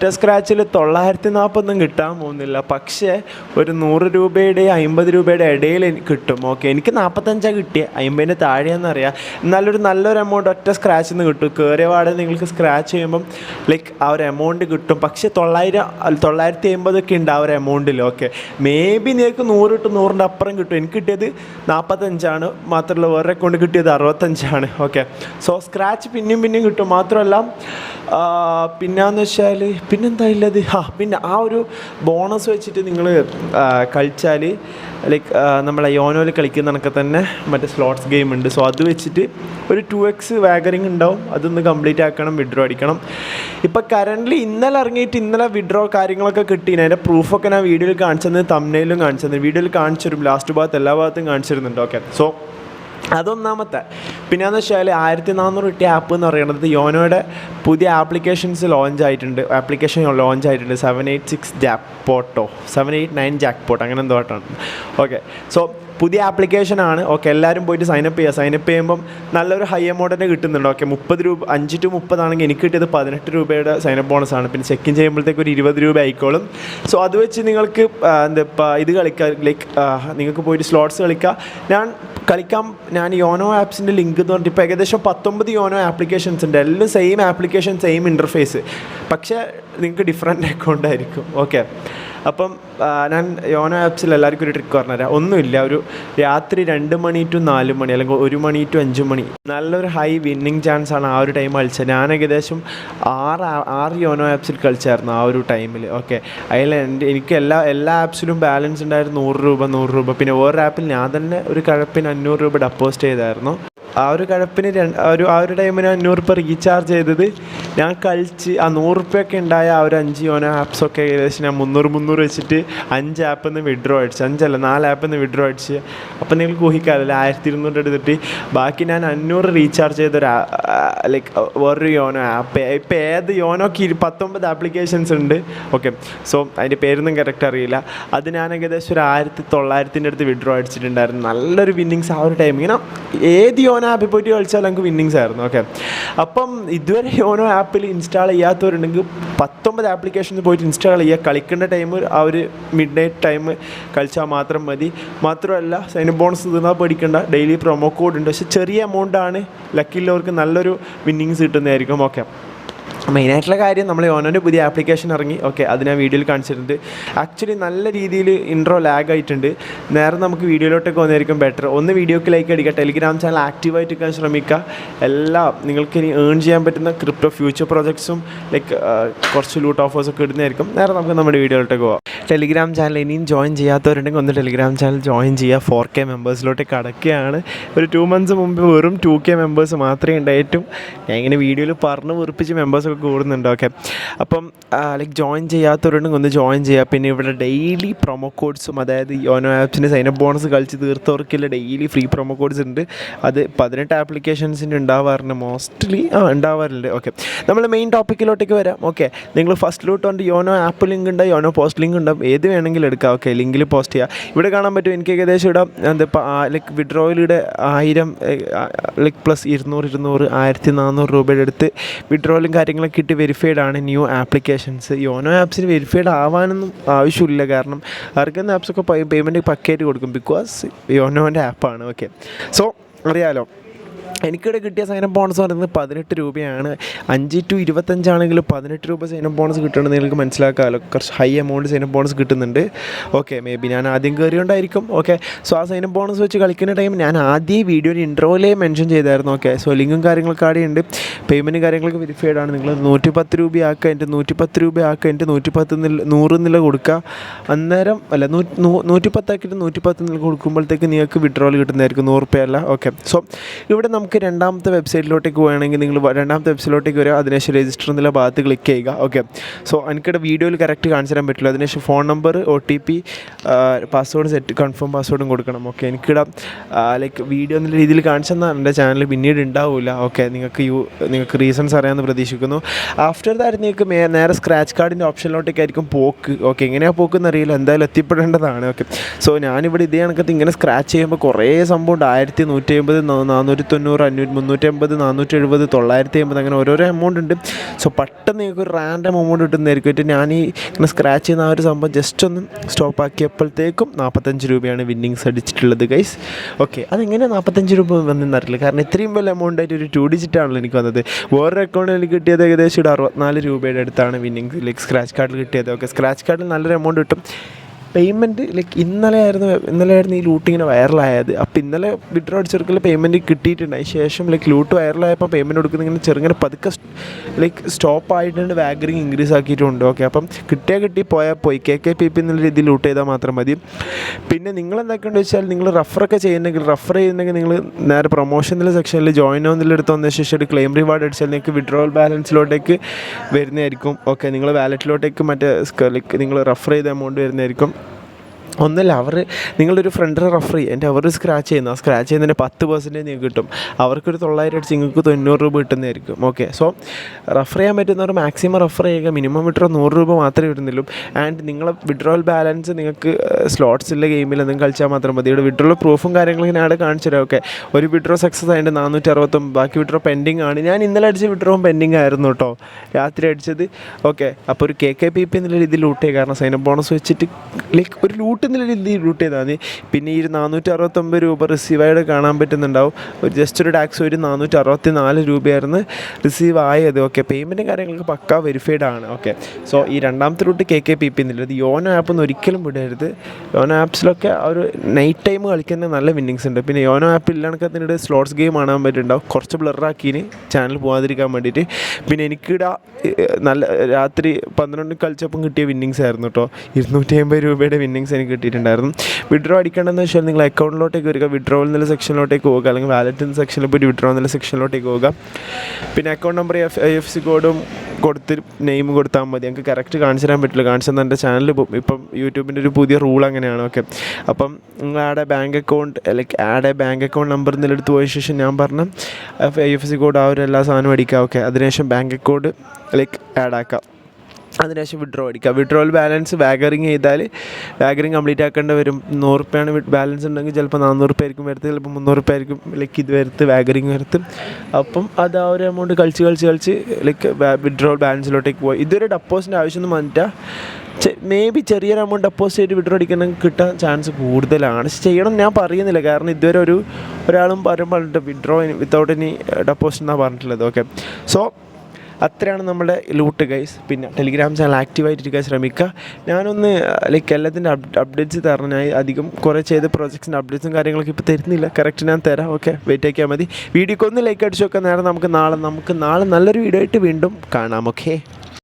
ഒറ്റ സ്ക്രാച്ചിൽ തൊള്ളായിരത്തി നാൽപ്പതൊന്നും കിട്ടാൻ പോകുന്നില്ല. പക്ഷേ ഒരു നൂറ് രൂപയുടെ അമ്പത് രൂപയുടെ ഇടയിൽ കിട്ടും. ഓക്കെ എനിക്ക് നാൽപ്പത്തഞ്ചാണ് കിട്ടിയത് അമ്പതിന്റെ താഴെയെന്നറിയാം എന്നാലൊരു നല്ലൊരു എമൗണ്ട് ഒറ്റ സ്ക്രാച്ചിൽ നിന്ന് കിട്ടും. കയറിയ പാടെ നിങ്ങൾക്ക് സ്ക്രാച്ച് ചെയ്യുമ്പം ലൈക്ക് ആ ഒരു എമൗണ്ട് കിട്ടും. പക്ഷേ തൊള്ളായിരം തൊള്ളായിരത്തി അമ്പതൊക്കെ ഉണ്ട് ആ ഒരു എമൗണ്ടിൽ ഓക്കെ മേ ബി നിങ്ങൾക്ക് നൂറ് കിട്ടും നൂറിന്റെ അപ്പുറം കിട്ടും. എനിക്ക് കിട്ടിയത് നാൽപ്പത്തഞ്ചാണ് മാത്രമല്ല വേറെ അക്കൗണ്ട് കിട്ടിയത് അറുപത്തഞ്ചാണ്. ഓക്കെ സോ സ്ക്രാച്ച് പിന്നെയും പിന്നെയും കിട്ടും. മാത്രമല്ല പിന്നെയെന്ന് വെച്ചാൽ പിന്നെന്താ ഉള്ളത് ആ പിന്നെ ആ ഒരു ബോണസ് വെച്ചിട്ട് നിങ്ങൾ കളിച്ചാൽ ലൈക്ക് നമ്മളെ യോനോയിൽ കളിക്കുന്ന കണക്കെ തന്നെ മറ്റേ സ്ലോട്ട്സ് ഗെയിം ഉണ്ട് സോ അത് വെച്ചിട്ട് ഒരു ടു എക്സ് വാഗറിങ് ഉണ്ടാവും. അതൊന്ന് കംപ്ലീറ്റ് ആക്കണം വിഡ്രോ അടിക്കണം. ഇപ്പം കറന്റ്ലി ഇന്നലെ ഇറങ്ങിയിട്ട് ഇന്നലെ വിഡ്രോ കാര്യങ്ങളൊക്കെ കിട്ടിയിന് അതിന്റെ പ്രൂഫൊക്കെ ഞാൻ വീഡിയോയിൽ കാണിച്ചത് തമ്മിലും കാണിച്ചത് വീഡിയോയിൽ കാണിച്ചിരും ലാസ്റ്റ് ഭാഗത്ത് എല്ലാ ഭാഗത്തും കാണിച്ചിരുന്നുണ്ട്. Okay so അതൊന്നാമത്തെ. പിന്നെയെന്ന് വെച്ചാൽ ആയിരത്തി നാനൂറ് കിട്ടിയ ആപ്പ് എന്ന് പറയുന്നത് യോനോയുടെ പുതിയ ആപ്ലിക്കേഷൻസ് ലോഞ്ച് ആയിട്ടുണ്ട്. ആപ്ലിക്കേഷൻ ലോഞ്ച് ആയിട്ടുണ്ട്. സെവൻ എയ്റ്റ് സിക്സ് ജാക്ക് പോട്ടോ സെവൻ എയ്റ്റ് നയൻ ജാക്ക് പോട്ടോ അങ്ങനെ എന്തോ ഓക്കെ സോ പുതിയ ആപ്ലിക്കേഷൻ ആണ്. ഓക്കെ എല്ലാവരും പോയിട്ട് സൈനപ്പ് ചെയ്യുക. സൈനപ്പ് ചെയ്യുമ്പം നല്ലൊരു ഹൈ എമൗണ്ട് കിട്ടുന്നുണ്ട്. ഓക്കെ മുപ്പത് രൂപ അഞ്ച് ടു മുപ്പതാണെങ്കിൽ എനിക്ക് കിട്ടിയത് പതിനെട്ട് രൂപയുടെ സൈനപ്പ് ആണ്. പിന്നെ ചെക്ക് ചെയ്യുമ്പോഴത്തേക്ക് ഒരു ഇരുപത് രൂപ ആയിക്കോളും. സോ അത് വെച്ച് നിങ്ങൾക്ക് എന്താ ഇപ്പം ഇത് കളിക്കുക ലൈക്ക് നിങ്ങൾക്ക് പോയിട്ട് സ്ലോട്ട്സ് കളിക്കുക ഞാൻ കളിക്കാം ഞാൻ യോനോ ആപ്സിന്റെ ലിങ്ക് എന്ന് പറഞ്ഞിട്ട് ഇപ്പോൾ ഏകദേശം പത്തൊമ്പത് യോനോ ആപ്ലിക്കേഷൻസ് ഉണ്ട്. എല്ലാം സെയിം ആപ്ലിക്കേഷൻ സെയിം ഇന്റർഫേസ് പക്ഷേ നിങ്ങൾക്ക് ഡിഫറെന്റ് അക്കൗണ്ട് ആയിരിക്കും. ഓക്കെ അപ്പം ഞാൻ യോനോ ആപ്സിൽ എല്ലാവർക്കും ഒരു ട്രിക്ക് പറഞ്ഞുതരാം. ഒന്നുമില്ല ഒരു രാത്രി രണ്ട് മണി ടു നാല് മണി അല്ലെങ്കിൽ ഒരു മണി ടു അഞ്ച് മണി നല്ലൊരു ഹൈ വിന്നിങ് ചാൻസ് ആണ് ആ ഒരു ടൈം കളിച്ചത്. ഞാൻ ഏകദേശം ആറ് ആറ് യോനോ ആപ്സിൽ കളിച്ചായിരുന്നു ആ ഒരു ടൈമിൽ ഓക്കെ അതിൽ എന്റെ എനിക്ക് എല്ലാ എല്ലാ ആപ്സിലും ബാലൻസ് ഉണ്ടായിരുന്നു നൂറ് രൂപ നൂറ് രൂപ. പിന്നെ ഓരോ ആപ്പിൽ ഞാൻ തന്നെ ഒരു കഴപ്പിന് അഞ്ഞൂറ് രൂപ ഡെപ്പോസിറ്റ് ചെയ്തായിരുന്നു. ആ ഒരു കഴപ്പിന് ഒരു ആ ഒരു ടൈമിന് അഞ്ഞൂറ് രൂപ റീചാർജ് ചെയ്തത് ഞാൻ കളിച്ച് ആ നൂറ് റുപ്യൊക്കെ ഉണ്ടായ ആ ഒരു അഞ്ച് യോന ആപ്സൊക്കെ ഏകദേശം ഞാൻ മുന്നൂറ് മുന്നൂറ് വെച്ചിട്ട് അഞ്ച് ആപ്പിൽ നിന്ന് വിഡ്രോ അടിച്ച് അഞ്ചല്ല നാല് ആപ്പിൽ നിന്ന് വിഡ്രോ അടിച്ച്. അപ്പം നിങ്ങൾക്ക് ഊഹിക്കാമല്ലോ ആയിരത്തി ഇരുന്നൂറ് എടുത്തിട്ട്. ബാക്കി ഞാൻ അഞ്ഞൂറ് റീചാർജ് ചെയ്തൊരു ലൈക്ക് വേറൊരു യോനോ ആപ്പ് ഇപ്പം ഏത് യോനോക്ക് ഇരു പത്തൊമ്പത് ആപ്ലിക്കേഷൻസ് ഉണ്ട്. ഓക്കെ സോ അതിന്റെ പേരൊന്നും കറക്റ്റ് അറിയില്ല. അത് ഞാൻ ഏകദേശം ഒരു ആയിരത്തി തൊള്ളായിരത്തിന്റെ അടുത്ത് വിഡ്രോ അടിച്ചിട്ടുണ്ടായിരുന്നു. നല്ലൊരു വിന്നിങ്സ് ആ ഒരു ടൈം ഇങ്ങനെ ഏത് യോനോ ആപ്പിൽ പോയിട്ട് കളിച്ചാലും നമുക്ക് വിന്നിങ്സ് ആയിരുന്നു. ഓക്കെ അപ്പം ഇതുവരെ യോനോ ആപ്പിൽ ഇൻസ്റ്റാൾ ചെയ്യാത്തവരുണ്ടെങ്കിൽ പത്തൊമ്പത് ആപ്ലിക്കേഷനിൽ പോയിട്ട് ഇൻസ്റ്റാൾ ചെയ്യുക കളിക്കേണ്ട ടൈം ആ ഒരു മിഡ് നൈറ്റ് ടൈം കളിച്ചാൽ മാത്രം മതി. മാത്രമല്ല സൈൻ ബോണസ് തീർന്നാൽ പേടിക്കേണ്ട. ഡെയിലി പ്രൊമോ കോഡ് ഉണ്ട്. പക്ഷെ ചെറിയ എമൗണ്ട് ആണ്. ലക്കിയുള്ളവർക്ക് നല്ലൊരു വിന്നിങ്സ് കിട്ടുന്നതായിരിക്കും. ഓക്കെ മെയിനായിട്ടുള്ള കാര്യം നമ്മൾ ഓനോന്റെ പുതിയ ആപ്ലിക്കേഷൻ ഇറങ്ങി. ഓക്കെ അത് ഞാൻ വീഡിയോയിൽ കാണിച്ചിട്ടുണ്ട്. ആക്ച്വലി നല്ല രീതിയിൽ ഇൻട്രോ ലാഗ് ആയിട്ടുണ്ട്. നേരെ നമുക്ക് വീഡിയോയിലോട്ടൊക്കെ വന്നായിരിക്കും ബെറ്റർ ഒന്ന് വീഡിയോക്ക് ലൈക്ക് അടിക്കുക ടെലിഗ്രാം ചാനൽ ആക്റ്റീവായിട്ട് ശ്രമിക്കുക. എല്ലാം നിങ്ങൾക്ക് ഇനി ഏൺ ചെയ്യാൻ പറ്റുന്ന ക്രിപ്റ്റോ ഫ്യൂച്ചർ പ്രോജക്ട്സും ലൈക്ക് കുറച്ച് ലൂട്ട് ഓഫേഴ്സൊക്കെ ഇടുന്നതായിരിക്കും. നേരെ നമുക്ക് നമ്മുടെ വീഡിയോയിലോട്ടൊക്കെ പോകാം ടെലിഗ്രാം ചാനൽ ഇനിയും ജോയിൻ ചെയ്യാത്തവരുണ്ടെങ്കിൽ ഒന്ന് ടെലിഗ്രാം ചാനൽ ജോയിൻ ചെയ്യുക. ഫോർ കെ മെമ്പേഴ്സിലോട്ട് കടക്കുകയാണ്. ഒരു ടു മന്ത്സ് മുമ്പ് വെറും ടു കെ മെമ്പേഴ്സ് മാത്രമേ ഉണ്ടായിട്ടും. ഞാൻ ഇങ്ങനെ വീഡിയോയിൽ പറഞ്ഞ് വെറുപ്പിച്ച് മെമ്പേഴ്സൊക്കെ കൂടുന്നുണ്ട്. ഓക്കെ അപ്പം ലൈക്ക് ജോയിൻ ചെയ്യാത്തവരുണ്ടെങ്കിൽ ഒന്ന് ജോയിൻ ചെയ്യുക. പിന്നെ ഇവിടെ ഡെയിലി പ്രൊമോ കോഡ്സും അതായത് യോനോ ആപ്സിന്റെ സൈനപ്പ് ബോണസ് കളിച്ച് തീർത്തവർക്കുള്ള ഡെയിലി ഫ്രീ പ്രൊമോ കോഡ്സ് ഉണ്ട്. അത് പതിനെട്ട് ആപ്ലിക്കേഷൻസിന്റെ ഉണ്ടാവാറുണ്ട് മോസ്റ്റ്ലി ആ ഉണ്ടാവാറുണ്ട്. ഓക്കെ നമ്മൾ മെയിൻ ടോപ്പിക്കിലോട്ടേക്ക് വരാം. ഓക്കെ നിങ്ങൾ ഫസ്റ്റിലോട്ട് കൊണ്ട് യോനോ ആപ്പ് ലിങ്ക് ഉണ്ട് യോനോ പോസ്റ്റ് ലിങ്ക് ഉണ്ടാവും ഏത് വേണമെങ്കിലും എടുക്കാം. ഓക്കെ ലിങ്കിൽ പോസ്റ്റ് ചെയ്യുക ഇവിടെ കാണാൻ പറ്റും എനിക്ക് ഏകദേശം ഇവിടെ എന്താ ലൈക്ക് വിഡ്രോയിലൂടെ ആയിരം ലൈക്ക് പ്ലസ് ഇരുന്നൂറ് ഇരുന്നൂറ് ആയിരത്തി നാനൂറ് രൂപയുടെ അടുത്ത് വിഡ്രോയിലും കാര്യങ്ങളൊക്കെ ഇട്ട് വെരിഫൈഡ് ആണ് ന്യൂ ആപ്ലിക്കേഷൻസ് യോനോ ആപ്സിന് വെരിഫൈഡ് ആവാനൊന്നും ആവശ്യമില്ല. കാരണം അവർക്കെന്ന ആപ്സൊക്കെ പേയ്മെന്റ് പക്കയായിട്ട് കൊടുക്കും. ബിക്കോസ് യോനോന്റെ ആപ്പാണ് ഓക്കെ സോ അറിയാലോ? എനിക്കിവിടെ കിട്ടിയ സൈനം ബോണസ് പറയുന്നത് പതിനെട്ട് രൂപയാണ്. അഞ്ച് ടു ഇരുപത്തഞ്ചാണെങ്കിലും പതിനെട്ട് രൂപ സൈനം ബോണസ് കിട്ടുന്നത് നിങ്ങൾക്ക് മനസ്സിലാക്കാമല്ലോ കുറച്ച് high amount sign up bonus കിട്ടുന്നുണ്ട്. ഓക്കെ മേ ബി ഞാൻ ആദ്യം കയറിയോണ്ടായിരിക്കും ഓക്കെ സോ ആ സൈനം ബോണസ് വെച്ച് കളിക്കുന്ന ടൈം ഞാൻ ആദ്യം വീഡിയോയിൽ ഇൻട്രോയിലേ മെൻഷൻ ചെയ്തായിരുന്നു. ഓക്കെ സോ ലിങ്കും കാര്യങ്ങളൊക്കെ അവിടെ ഉണ്ട്. പേയ്മെന്റ് കാര്യങ്ങളൊക്കെ വെരിഫൈഡ് ആണ്. നിങ്ങൾ നൂറ്റി പത്ത് രൂപയാക്കുക എന്റെ നൂറ്റി പത്ത് രൂപയാക്കുക എന്റെ നൂറ്റി പത്ത് നില നൂറ് നില കൊടുക്കുക. അന്നേരം അല്ല നൂറ്റി പത്താക്കിയിട്ട് നൂറ്റി പത്ത് നില കൊടുക്കുമ്പോഴത്തേക്ക് നിങ്ങൾക്ക് വിഡ്രോൾ കിട്ടുന്നതായിരിക്കും. നൂറ് രൂപയല്ല ഓക്കെ സോ ഇവിടെ നമുക്ക് രണ്ടാമത്തെ വെബ്സൈറ്റിലോട്ടേക്ക് പോവുകയാണെങ്കിൽ നിങ്ങൾ രണ്ടാമത്തെ വെബ്സൈറ്റിലോട്ടേക്ക് വരിക അതിനുശേഷം രജിസ്റ്റർ എന്നുള്ള ഭാഗത്ത് ക്ലിക്ക് ചെയ്യുക. ഓക്കെ സോ എനിക്കിവിടെ വീഡിയോയിൽ കറക്റ്റ് കാണിച്ചു തരാൻ പറ്റില്ല. അതിനുശേഷം phone number O T P password set confirm പാസ്വേഡും കൊടുക്കണം. ഓക്കെ എനിക്കിവിടെ ലൈക്ക് വീഡിയോ എന്നുള്ള രീതിയിൽ കാണിച്ചു തന്നാൽ എന്റെ ചാനൽ പിന്നീട് ഉണ്ടാവില്ല ഓക്കെ നിങ്ങൾക്ക് യു നിങ്ങൾക്ക് റീസൺസ് അറിയാമെന്ന് പ്രതീക്ഷിക്കുന്നു. ആഫ്റ്റർ ദാറ്റ് നിങ്ങൾക്ക് നേരെ സ്ക്രാച്ച് കാർഡിന്റെ ഓപ്ഷനിലോട്ടേക്കായിരിക്കും പോക്ക്. ഓക്കെ എങ്ങനെയാണ് പോക്കെന്ന് അറിയില്ല. എന്തായാലും എത്തിപ്പെടേണ്ടതാണ്. ഓക്കെ സോ ഞാനിവിടെ ഇതേ കണക്കത്ത് ഇങ്ങനെ സ്ക്രാച്ച് ചെയ്യുമ്പോൾ കുറേ സംഭവം ഉണ്ട്. ആയിരത്തി നൂറ്റി അമ്പത് നാനൂറ്റി തൊണ്ണൂറ് അഞ്ഞൂറ് മുന്നൂറ്റി മുന്നൂറ്റമ്പത് നാനൂറ്റി എഴുപത് തൊള്ളായിരത്തി അമ്പത് അങ്ങനെ ഓരോരോ എമൗണ്ട് ഉണ്ട്. സോ പെട്ടെന്ന് നിങ്ങൾക്ക് ഒരു റാൻഡം എമൗണ്ട് കിട്ടുന്നതായിരിക്കും. ഞാൻ ഈ ഇങ്ങനെ സ്ക്രാച്ച് ചെയ്യുന്ന ആ ഒരു സംഭവം ജസ്റ്റ് ഒന്ന് സ്റ്റോപ്പ് ആക്കിയപ്പോഴത്തേക്കും നാൽപ്പത്തഞ്ച് രൂപയാണ് വിന്നിങ്സ് അടിച്ചിട്ടുള്ളത് ഗൈസ് ഓക്കെ അതെങ്ങനെയാണ് നാൽപ്പത്തഞ്ച് രൂപ വന്നെന്നറിയില്ല കാരണം ഇത്രയും വലിയ എമൗണ്ട് ആയിട്ട് ഒരു ടു ഡിജിറ്റ് ആണല്ലോ എനിക്ക് വന്നത്. വേറൊരു അക്കൗണ്ടിൽ എനിക്ക് കിട്ടിയത് ഏകദേശം ഒരു അറുപത്തിനാല് രൂപയുടെ അടുത്താണ് വിന്നിങ്സ് ലൈക്ക് സ്ക്രാച്ച് കാർഡിൽ കിട്ടിയത്. ഓക്കെ സ്ക്രാച്ച് കാർഡിൽ നല്ലൊരു എമൗണ്ട് കിട്ടും. പേയ്മെന്റ് ലൈക്ക് ഇന്നലെ ആയിരുന്നു ഇന്നലെ ആയിരുന്നു ഈ ലൂട്ട് ഇങ്ങനെ വൈറലായത് അപ്പോൾ ഇന്നലെ വിഡ്രോ അടിച്ചെടുക്കൽ പേയ്മെന്റ് കിട്ടിയിട്ടുണ്ട്. അതിന് ശേഷം ലൈക്ക് ലൂട്ട് വൈറലായപ്പോൾ പേയ്മെന്റ് കൊടുക്കുന്ന ഇങ്ങനെ ചെറുങ്ങനെ പതുക്കെ ലൈക്ക് സ്റ്റോപ്പ് ആയിട്ടുണ്ട്. വാഗറിങ് ഇൻക്രീസ് ആക്കിയിട്ടുണ്ട്. ഓക്കെ അപ്പം കിട്ടിയാൽ കിട്ടി പോയാൽ പോയി. കെ കെ പി പി എന്നുള്ള രീതിയിൽ ലൂട്ട് ചെയ്താൽ മാത്രം മതി. പിന്നെ നിങ്ങൾ എന്താക്കേണ്ടത് വെച്ചാൽ നിങ്ങൾ റഫറൊക്കെ ചെയ്യുന്നെങ്കിൽ റഫർ ചെയ്യുന്നെങ്കിൽ നിങ്ങൾ നേരെ പ്രൊമോഷനിലെ സെക്ഷനിൽ ജോയിൻ ആവുന്നതിൽ എടുത്ത് വന്ന ശേഷം ഒരു ക്ലെയിം റിവാർഡ് അടിച്ചാൽ നിങ്ങൾക്ക് വിഡ്രോവൽ ബാലൻസിലോട്ടേക്ക് വരുന്നതായിരിക്കും. ഓക്കെ നിങ്ങൾ വാലറ്റിലോട്ടേക്ക് മറ്റേ ലൈക്ക് നിങ്ങൾ റഫർ ചെയ്ത എമൗണ്ട് വരുന്നതായിരിക്കും. ഒന്നല്ല അവർ നിങ്ങളൊരു ഫ്രണ്ടിനെ റെഫർ ചെയ്യും എന്റെ അവർ സ്ക്രാച്ച് ചെയ്യുന്നു. ആ സ്ക്രാച്ച് ചെയ്യുന്നതിന്റെ പത്ത് പെർസെന്റേജ് നിങ്ങൾക്ക് കിട്ടും. അവർക്കൊരു തൊള്ളായിരം അടിച്ച് നിങ്ങൾക്ക് തൊണ്ണൂറ് രൂപ കിട്ടുന്നതായിരിക്കും. ഓക്കെ സോ റെഫർ ചെയ്യാൻ പറ്റുന്നവർ മാക്സിമം റെഫർ ചെയ്യുക മിനിമം വിഡ്രോ നൂറ് രൂപ മാത്രമേ വരുന്നുള്ളൂ ആൻഡ് നിങ്ങളെ വിഡ്രോവൽ ബാലൻസ് നിങ്ങൾക്ക് സ്ലോട്ട്സ് ഉള്ള ഗെയിമിൽ എന്തെങ്കിലും കളിച്ചാൽ മാത്രം മതി. ഇവിടെ വിഡ്രോൾ പ്രൂഫും കാര്യങ്ങളും ഞാൻ അവിടെ കാണിച്ചു തരാം. ഓക്കെ ഒരു വിഡ്രോ സക്സസ് ആയിട്ട് നാനൂറ്റി അറുപത്തൊമ്പത് ബാക്കി വിഡ്രോ പെൻഡിങ് ആണ്. ഞാൻ ഇന്നലെ അടിച്ച വിഡ്രോവും പെൻഡിങ് ആയിരുന്നു കേട്ടോ. രാത്രി അടിച്ചത്. ഓക്കെ അപ്പോൾ ഒരു കെ കെ പി പി എന്നുള്ള രീതിയിൽ ലൂട്ട് ചെയ്യുക. കാരണം സൈനപ്പ് ബോണസ് വെച്ചിട്ട് ലൈക്ക് ഒരു ലൂട്ട് എന്നുള്ള രീതിയിൽ റൂട്ട് ചെയ്താൽ മതി. പിന്നെ ഈ ഒരു നാനൂറ്റി അറുപത്തൊമ്പത് രൂപ റിസീവായിട്ട് കാണാൻ പറ്റുന്നുണ്ടാവും. ഒരു ജസ്റ്റ് ഒരു ടാക്സ് ഒരു നാനൂറ്റി അറുപത്തി നാല് രൂപയായിരുന്നു റിസീവ് ആയത്. ഓക്കെ പേയ്മെന്റും കാര്യങ്ങളൊക്കെ പക്ക വെരിഫൈഡ് ആണ്. ഓക്കെ സോ ഈ രണ്ടാമത്തെ route K K P P എന്നുള്ളത് യോനോ ആപ്പ് ഒരിക്കലും വിടരുത്. യോനോ ആപ്സിലൊക്കെ ഒരു നൈറ്റ് ടൈം കളിക്കുന്ന നല്ല വിന്നിങ്സ് ഉണ്ട്. പിന്നെ യോനോ ആപ്പ് ഇല്ലാണെങ്കിൽ അതിനിടെ സ്ലോട്ട്സ് ഗെയിം കാണാൻ പറ്റുന്നുണ്ടാവും. കുറച്ച് ബ്ലറാക്കിന് ചാനൽ പോകാതിരിക്കാൻ വേണ്ടിയിട്ട്. പിന്നെ എനിക്കിട നല്ല രാത്രി പന്ത്രണ്ട് കളിച്ചപ്പം കിട്ടിയ വിന്നിങ്സ് ആയിരുന്നു കേട്ടോ ഇരുന്നൂറ്റി അമ്പത് രൂപയുടെ വിന്നിങ്സ് എനിക്ക് കിട്ടിയിട്ടുണ്ടായിരുന്നു. വിഡ്രോ അടിക്കേണ്ടതെന്ന് വെച്ചാൽ നിങ്ങൾ അക്കൗണ്ടിലോട്ടേക്ക് വരിക വിഡ്രോ എന്നുള്ള സെക്ഷനിലോട്ടേക്ക് പോകുക അല്ലെങ്കിൽ വാലറ്റ് എന്ന സെക്ഷനിൽ പോയി വിഡ്രോ എന്നുള്ള സെക്ഷനിലോട്ടേക്ക് പോവുക. പിന്നെ account number F F C കോഡും കൊടുത്ത് നെയിം കൊടുത്താൽ മതി. ഞങ്ങൾക്ക് കറക്റ്റ് കാണിച്ചു തരാൻ പറ്റില്ല. കാണിച്ചു തന്നെ എന്റെ ചാനൽ ഇപ്പം യൂട്യൂബിന്റെ ഒരു പുതിയ റൂൾ അങ്ങനെയാണ്. ഓക്കെ അപ്പം നിങ്ങൾ ആടെ ബാങ്ക് അക്കൗണ്ട് ലൈക്ക് ആടെ ബാങ്ക് അക്കൗണ്ട് നമ്പർ എന്നെടുത്ത് പോയ ശേഷം ഞാൻ പറഞ്ഞ എഫ് എഫ് സി കോഡ് ആ ഒരു എല്ലാ സാധനവും അടിക്കുക. ഓക്കെ അതിനുശേഷം ബാങ്ക് അക്കൗണ്ട് ലൈക്ക് ആഡ് ആക്കാം. അതിനുശേഷം വിഡ്രോ അടിക്കുക. വിഡ്രോവൽ ബാലൻസ് വാഗറിങ് ചെയ്താൽ വാഗറിങ് കംപ്ലീറ്റ് ആക്കേണ്ടി വരും. നൂറ് റുപ്യാണ് ബാലൻസ് ഉണ്ടെങ്കിൽ ചിലപ്പോൾ നാനൂറ് പേർക്കും വരത്ത് ചിലപ്പോൾ മുന്നൂറ് പേർക്കും ലൈക്ക് ഇത് വരത്ത് വാഗറിങ് വരത്ത്. അപ്പം അത് ആ ഒരു എമൗണ്ട് കളിച്ച് കളിച്ച് കളിച്ച് ലൈക്ക് വിഡ്രോവൽ ബാലൻസിലോട്ടേക്ക് പോയി. ഇതൊരു ഡപ്പോസിന്റെ ആവശ്യമൊന്നും വന്നിട്ടാ മേ ബി ചെറിയൊരു എമൗണ്ട് ഡെപ്പോസിറ്റ് ചെയ്ത് വിഡ്രോ അടിക്കണമെങ്കിൽ കിട്ടാൻ ചാൻസ് കൂടുതലാണ്. പക്ഷെ ചെയ്യണം ഞാൻ പറയുന്നില്ല. കാരണം ഇതുവരെ ഒരു ഒരാളും പറയുമ്പോൾ വിഡ്രോ വിത്തൗട്ട് എനി ഡെപ്പോസിറ്റ് എന്നാണ് പറഞ്ഞിട്ടുള്ളത്. ഓക്കെ സോ അത്രയാണ് നമ്മുടെ ലൂട്ട് ഗൈസ് പിന്നെ ടെലിഗ്രാം ചാനൽ ആക്റ്റീവായിട്ടിരിക്കാൻ ശ്രമിക്കുക ഞാനൊന്ന് ലൈക്ക് എല്ലാത്തിന്റെ അപ്ഡേറ്റ്സ് തരണം. ഞാൻ അധികം കുറേ ചെയ്ത പ്രോജക്ട്സിന്റെ അപ്ഡേറ്റ്സും കാര്യങ്ങളൊക്കെ ഇപ്പോൾ തരുന്നില്ല. കറക്റ്റ് ഞാൻ തരാം. ഓക്കെ വെയിറ്റ് ആക്കിയാൽ മതി. വീഡിയോക്ക് ഒന്ന് ലൈക്ക് അടിച്ചു നോക്കാം നേരെ നമുക്ക് നാളെ നമുക്ക് നാളെ നല്ലൊരു വീഡിയോ ആയിട്ട് വീണ്ടും കാണാം. ഓക്കെ